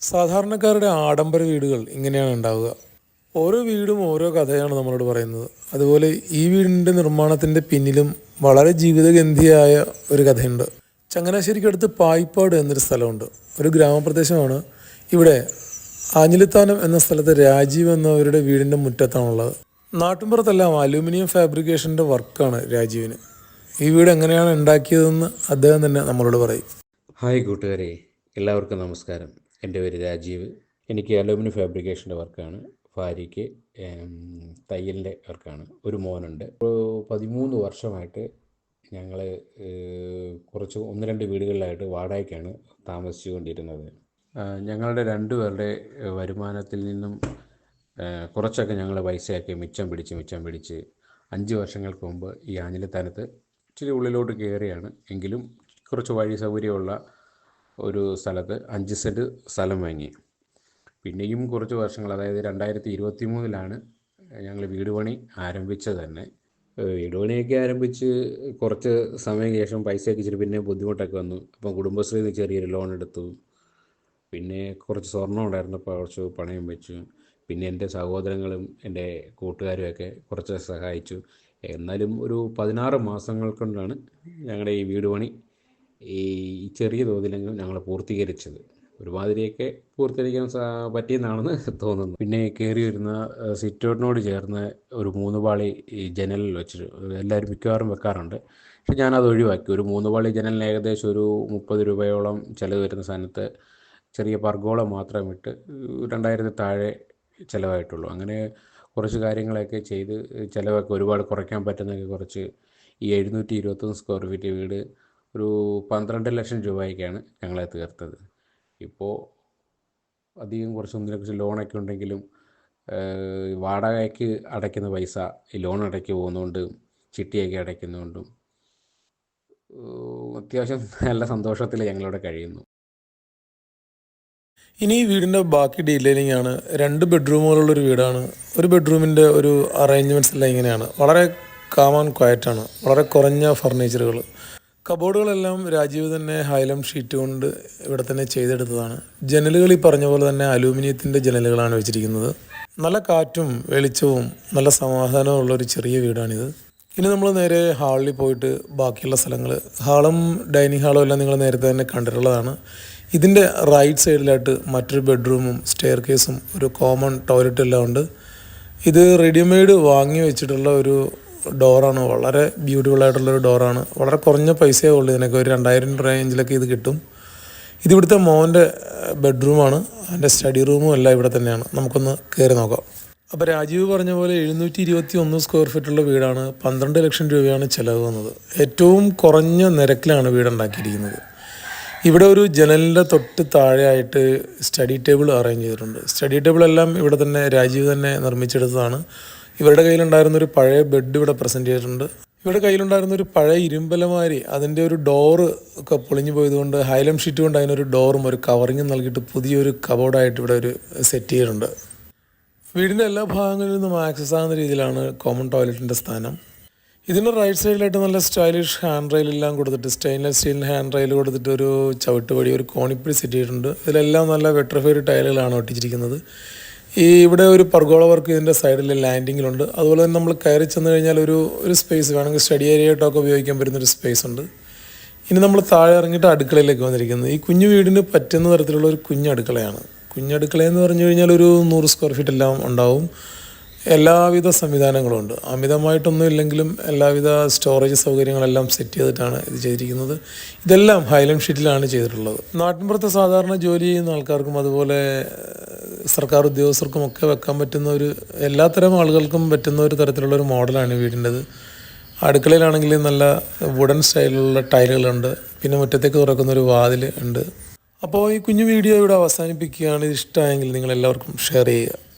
സാധാരണക്കാരുടെ ആഡംബര വീടുകൾ ഇങ്ങനെയാണ് ഉണ്ടാവുക. ഓരോ വീടും ഓരോ കഥയാണ് നമ്മളോട് പറയുന്നത്. അതുപോലെ ഈ വീടിന്റെ നിർമ്മാണത്തിന്റെ പിന്നിലും വളരെ ജീവിതഗന്ധിയായ ഒരു കഥയുണ്ട്. ചങ്ങനാശ്ശേരിക്കടുത്ത് പായിപ്പാട് എന്നൊരു സ്ഥലമുണ്ട്. ഒരു ഗ്രാമപ്രദേശമാണ്. ഇവിടെ ആഞ്ഞിലിത്താനം എന്ന സ്ഥലത്ത് രാജീവ് എന്നവരുടെ വീടിന്റെ മുറ്റത്താണുള്ളത്. നാട്ടിൻപുറത്തെല്ലാം അലൂമിനിയം ഫാബ്രിക്കേഷന്റെ വർക്കാണ് രാജീവിന്. ഈ വീട് എങ്ങനെയാണ് ഉണ്ടാക്കിയതെന്ന് അദ്ദേഹം തന്നെ നമ്മളോട് പറയും. ഹായ് കൂട്ടുകാരെ എല്ലാവർക്കും നമസ്കാരം. എന്റെ പേര് രാജീവ്. എനിക്ക് അലൂമിനിയം ഫാബ്രിക്കേഷന്റെ വർക്കാണ്. ഭാര്യയ്ക്ക് തയ്യലിന്റെ വർക്കാണ്. ഒരു മോനുണ്ട്. പതിമൂന്ന് വർഷമായിട്ട് ഞങ്ങൾ കുറച്ച് ഒന്ന് രണ്ട് വീടുകളിലായിട്ട് വാടകയ്ക്കാണ് താമസിച്ചുകൊണ്ടിരുന്നത്. ഞങ്ങളുടെ രണ്ടുപേരുടെ പേരുടെ വരുമാനത്തിൽ നിന്നും കുറച്ചൊക്കെ ഞങ്ങൾ പൈസയൊക്കെ മിച്ചം പിടിച്ച് മിച്ചം പിടിച്ച് അഞ്ച് വർഷങ്ങൾക്ക് മുമ്പ് ഈ ആഞ്ഞിലിത്താനത്ത് ഇച്ചിരി ഉള്ളിലോട്ട് കയറിയാണ്. എങ്കിലും കുറച്ച് വഴി സൗകര്യമുള്ള ഒരു സ്ഥലത്ത് അഞ്ച് സെന്റ് സ്ഥലം വാങ്ങി. പിന്നെയും കുറച്ച് വർഷങ്ങൾ അതായത് രണ്ടായിരത്തി ഇരുപത്തി മൂന്നിലാണ് ഞങ്ങൾ വീട് പണി ആരംഭിച്ചത് തന്നെ. വീട് പണിയൊക്കെ ആരംഭിച്ച് കുറച്ച് സമയം ശേഷം പൈസയൊക്കെ ഇച്ചിരി പിന്നെ ബുദ്ധിമുട്ടൊക്കെ വന്നു. അപ്പം കുടുംബശ്രീയിൽ നിന്ന് ചെറിയൊരു ലോൺ എടുത്തു. പിന്നെ കുറച്ച് സ്വർണം ഉണ്ടായിരുന്നപ്പോൾ കുറച്ച് പണയം വെച്ചു. പിന്നെ എന്റെ സഹോദരങ്ങളും എന്റെ കൂട്ടുകാരുമൊക്കെ കുറച്ച് സഹായിച്ചു. എന്നാലും ഒരു പതിനാറ് മാസങ്ങൾ കൊണ്ടാണ് ഞങ്ങളുടെ ഈ വീട് പണി ഈ ചെറിയ തോതിലെങ്കിലും ഞങ്ങൾ പൂർത്തീകരിച്ചത്. ഒരുമാതിരിയൊക്കെ പൂർത്തീകരിക്കാൻ പറ്റിയെന്നാണെന്ന് തോന്നുന്നു. പിന്നെ കയറി വരുന്ന സിറ്റൗട്ടിനോട് ചേർന്ന് ഒരു മൂന്ന് പാളി ജനലിൽ വെച്ചിട്ട് എല്ലാവരും മിക്കവാറും വെക്കാറുണ്ട്. പക്ഷെ ഞാനത് ഒഴിവാക്കി. ഒരു മൂന്ന് പാളി ജനലിന് ഏകദേശം ഒരു മുപ്പത് രൂപയോളം ചിലവ് വരുന്ന സ്ഥാനത്ത് ചെറിയ പർഗോളം മാത്രം ഇട്ട് രണ്ടായിരത്തി താഴെ ചിലവായിട്ടുള്ളൂ. അങ്ങനെ കുറച്ച് കാര്യങ്ങളൊക്കെ ചെയ്ത് ചിലവൊക്കെ ഒരുപാട് കുറയ്ക്കാൻ പറ്റുന്നതൊക്കെ കുറച്ച് ഈ എഴുന്നൂറ്റി ഇരുപത്തൊന്ന് സ്ക്വയർ ഫീറ്റ് വീട് ഒരു പന്ത്രണ്ട് ലക്ഷം രൂപയ്ക്കാണ് ഞങ്ങളെ തീർത്തത്. ഇപ്പോൾ അധികം കുറച്ച് ഒന്നിനെ കുറിച്ച് ലോണൊക്കെ ഉണ്ടെങ്കിലും വാടകയ്ക്ക് അടയ്ക്കുന്ന പൈസ ഈ ലോൺ അടയ്ക്ക് പോകുന്നതുകൊണ്ടും ചിട്ടിയൊക്കെ അടയ്ക്കുന്നതുകൊണ്ടും അത്യാവശ്യം നല്ല സന്തോഷത്തിൽ ഞങ്ങളിവിടെ കഴിയുന്നു. ഇനി വീടിന്റെ ബാക്കി ഡീറ്റെയിലിംഗ് ആണ്. രണ്ട് ബെഡ്റൂമുകളുള്ള ഒരു വീടാണ്. ഒരു ബെഡ്റൂമിന്റെ ഒരു അറേഞ്ച്മെന്റ്സ് എല്ലാം ഇങ്ങനെയാണ്. വളരെ കാമൺ ക്വയറ്റാണ് വളരെ കുറഞ്ഞ ഫർണിച്ചറുകൾ കബോർഡുകളെല്ലാം രാജീവ് തന്നെ ഹൈലം ഷീറ്റ് കൊണ്ട് ഇവിടെ തന്നെ ചെയ്തെടുത്തതാണ്. ജനലുകൾ ഈ പറഞ്ഞ പോലെ തന്നെ അലൂമിനിയത്തിന്റെ ജനലുകളാണ് വെച്ചിരിക്കുന്നത്. നല്ല കാറ്റും വെളിച്ചവും നല്ല സമാധാനവും ഉള്ള ഒരു ചെറിയ വീടാണിത്. ഇനി നമ്മൾ നേരെ ഹാളിൽ പോയിട്ട് ബാക്കിയുള്ള സ്ഥലങ്ങൾ. ഹാളും ഡൈനിങ് ഹാളും എല്ലാം നിങ്ങൾ നേരത്തെ തന്നെ കണ്ടിട്ടുള്ളതാണ്. ഇതിന്റെ റൈറ്റ് സൈഡിലായിട്ട് മറ്റൊരു ബെഡ്റൂമും സ്റ്റെയർ കേസും ഒരു കോമൺ ടോയ്ലറ്റും എല്ലാം ഉണ്ട്. ഇത് റെഡിമെയ്ഡ് വാങ്ങി വെച്ചിട്ടുള്ള ഒരു ഡോറാണ്. വളരെ ബ്യൂട്ടിഫുൾ ആയിട്ടുള്ളൊരു ഡോറാണ്. വളരെ കുറഞ്ഞ പൈസയേ ഉള്ളൂ ഇതിനൊക്കെ. ഒരു രണ്ടായിരം റേഞ്ചിലൊക്കെ ഇത് കിട്ടും. ഇത് ഇവിടുത്തെ മോന്റെ ബെഡ്റൂമാണ്. അതിന്റെ സ്റ്റഡി റൂമും എല്ലാം ഇവിടെ തന്നെയാണ്. നമുക്കൊന്ന് കയറി നോക്കാം. അപ്പോൾ രാജീവ് പറഞ്ഞ പോലെ എഴുന്നൂറ്റി ഇരുപത്തി ഒന്ന് സ്ക്വയർ ഫീറ്റുള്ള വീടാണ്. പന്ത്രണ്ട് ലക്ഷം രൂപയാണ് ചിലവ് വന്നത്. ഏറ്റവും കുറഞ്ഞ നിരക്കിലാണ് വീട് ഉണ്ടാക്കിയിരിക്കുന്നത് ഇവിടെ ഒരു ജനലിന്റെ തൊട്ട് താഴെയായിട്ട് സ്റ്റഡി ടേബിൾ അറേഞ്ച് ചെയ്തിട്ടുണ്ട്. സ്റ്റഡി ടേബിൾ എല്ലാം ഇവിടെ തന്നെ രാജീവ് തന്നെ നിർമ്മിച്ചെടുത്തതാണ്. ഇവരുടെ കയ്യിലുണ്ടായിരുന്ന ഒരു പഴയ ബെഡ് ഇവിടെ പ്രസന്റ് ചെയ്തിട്ടുണ്ട്. ഇവരുടെ കയ്യിലുണ്ടായിരുന്ന ഒരു പഴയ ഇരുമ്പലമാരി അതിന്റെ ഒരു ഡോറ് ഒക്കെ പൊളിഞ്ഞു പോയതുകൊണ്ട് ഹൈലം ഷീറ്റ് കൊണ്ട് അതിനൊരു ഡോറും ഒരു കവറിങ്ങും നൽകിയിട്ട് പുതിയൊരു കബോർഡായിട്ട് ഇവിടെ ഒരു സെറ്റ് ചെയ്തിട്ടുണ്ട്. വീടിന്റെ എല്ലാ ഭാഗങ്ങളിൽ നിന്നും ആക്സസ് ആകുന്ന രീതിയിലാണ് കോമൺ ടോയ്ലറ്റിന്റെ സ്ഥാനം. ഇതിന്റെ റൈറ്റ് സൈഡിലായിട്ട് നല്ല സ്റ്റൈലിഷ് ഹാൻഡ് റെയിലെല്ലാം കൊടുത്തിട്ട് സ്റ്റെയിൻലെസ് സ്റ്റീൽ ഹാൻഡ് റെയിൽ കൊടുത്തിട്ട് ഒരു ചവിട്ടുപടി ഒരു കോണിപ്പിടി സെറ്റ് ചെയ്തിട്ടുണ്ട്. ഇതിലെല്ലാം നല്ല വെട്രഫൈഡ് ടൈലുകളാണ് ഒട്ടിച്ചിരിക്കുന്നത്. ഈ ഇവിടെ ഒരു പർഗോള വർക്ക് ഇതിന്റെ സൈഡിൽ ലാൻഡിങ്ങിലുണ്ട് അതുപോലെ തന്നെ നമ്മൾ കയറി ചെന്ന് കഴിഞ്ഞാൽ ഒരു ഒരു സ്പേസ് വേണമെങ്കിൽ സ്റ്റഡി ഏരിയ ആയിട്ടൊക്കെ ഉപയോഗിക്കാൻ പറ്റുന്നൊരു സ്പേസ് ഉണ്ട്. ഇനി നമ്മൾ താഴെ ഇറങ്ങിയിട്ട് അടുക്കളയിലേക്ക് വന്നിരിക്കുന്നത് ഈ കുഞ്ഞു വീടിന് പറ്റുന്ന തരത്തിലുള്ള ഒരു കുഞ്ഞു അടുക്കളയാണ്. കുഞ്ഞടുക്കള എന്ന് പറഞ്ഞു കഴിഞ്ഞാൽ ഒരു നൂറ് സ്ക്വയർ ഫീറ്റ് എല്ലാം ഉണ്ടാവും. എല്ലാവിധ സംവിധാനങ്ങളും ഉണ്ട്. അമിതമായിട്ടൊന്നും ഇല്ലെങ്കിലും എല്ലാവിധ സ്റ്റോറേജ് സൗകര്യങ്ങളെല്ലാം സെറ്റ് ചെയ്തിട്ടാണ് ഇത് ചെയ്തിരിക്കുന്നത്. ഇതെല്ലാം ഹൈലം ഷീറ്റിലാണ് ചെയ്തിട്ടുള്ളത്. നാട്ടിൻപുറത്ത് സാധാരണ ജോലി ചെയ്യുന്ന ആൾക്കാർക്കും അതുപോലെ സർക്കാർ ഉദ്യോഗസ്ഥർക്കും ഒക്കെ വെക്കാൻ പറ്റുന്ന ഒരു എല്ലാത്തരം ആളുകൾക്കും പറ്റുന്ന ഒരു തരത്തിലുള്ള ഒരു മോഡലാണ് വീടിന്റെത്. അടുക്കളയിലാണെങ്കിൽ നല്ല വുഡൻ സ്റ്റൈലിലുള്ള ടൈലുകളുണ്ട്. പിന്നെ മുറ്റത്തേക്ക് തുറക്കുന്ന ഒരു വാതിൽ ഉണ്ട്. അപ്പോൾ ഈ കുഞ്ഞു വീഡിയോ ഇവിടെ അവസാനിപ്പിക്കുകയാണ്. ഇഷ്ടമായെങ്കിൽ നിങ്ങൾ എല്ലാവർക്കും ഷെയർ ചെയ്യുക.